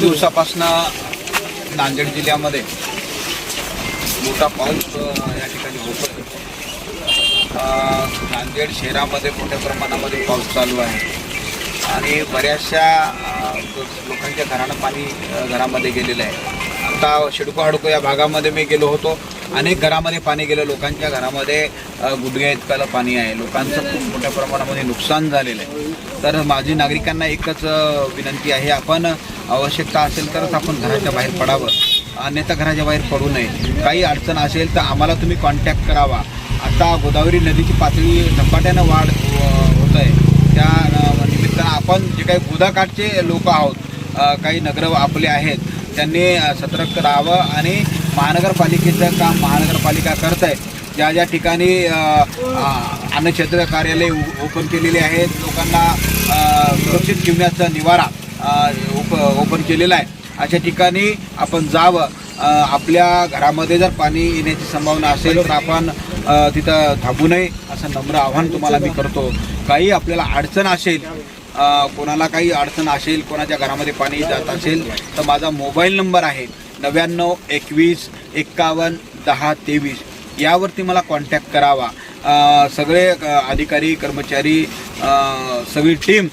दिवसापासून नांदेड जिल्ह्यामध्ये मोठा पाऊस या ठिकाणी होतो नांदेड शहरामध्ये मोठ्या प्रमाणामध्ये पाऊस चालू आहे. आणि बऱ्याचशा लोकांच्या घरानं पाणी घरामध्ये गेलेलं आहे. आता शिडको हाडको या भागामध्ये मी गेलो होतो. अनेक घरामध्ये पाणी गेलं लोकांच्या घरामध्ये अ, गुडघ्या पाणी आहे. लोकांचं खूप मोठ्या प्रमाणामध्ये नुकसान झालेलं आहे. तर माझी नागरिकांना एकच विनंती आहे आपण आवश्यकता असेल तरच आपण घराच्या बाहेर पडावं. अन्यथा घराच्या बाहेर पडू नये. काही अडचण असेल तर आम्हाला तुम्ही कॉन्टॅक्ट करावा. आता गोदावरी नदीची पातळी झपाट्यानं वाढ होत आहे त्या निमित्तानं आपण जे काही गोदाकाठचे लोक आहोत काही नगर आपले आहेत त्यांनी सतर्क राहावं आणि महानगरपालिकेचं काम महानगरपालिका करत आहे ज्या ज्या ठिकाणी अन्नक्षेत्र कार्यालय ओपन केलेले आहेत लोकांना सुरक्षित ठेवण्याचा निवारा ओप ओपन केलेला आहे. अशा ठिकाणी आपण जावं. आपल्या घरामध्ये जर पाणी येण्याची संभावना असेल तर आपण तिथं थांबू नये असं नम्र आव्हान तुम्हाला मी करतो. काही आपल्याला अडचण असेल कोणाला काही अडचण असेल कोणाच्या घरामध्ये पाणी जात असेल तर माझा मोबाईल नंबर आहे नव्याण्णव एकवीस एक्कावन्न दहा तेवीस. यावरती मला कॉन्टॅक्ट करावा. सगळे अधिकारी कर्मचारी सगळी टीम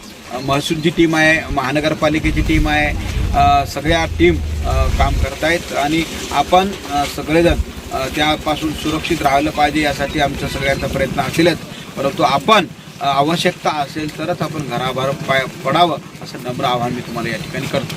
महसूलची टीम आहे महानगरपालिकेची टीम आहे सगळ्या टीम काम काम करतायत आणि आपण सगळेजण त्यापासून सुरक्षित राहिलं पाहिजे यासाठी आमचा सगळ्यांचा प्रयत्न असेलच. परंतु आपण आवश्यकता असेल तरच आपण घराबाहेर पाय पडावं असं नम्र आवाहन मी तुम्हाला या ठिकाणी करतो.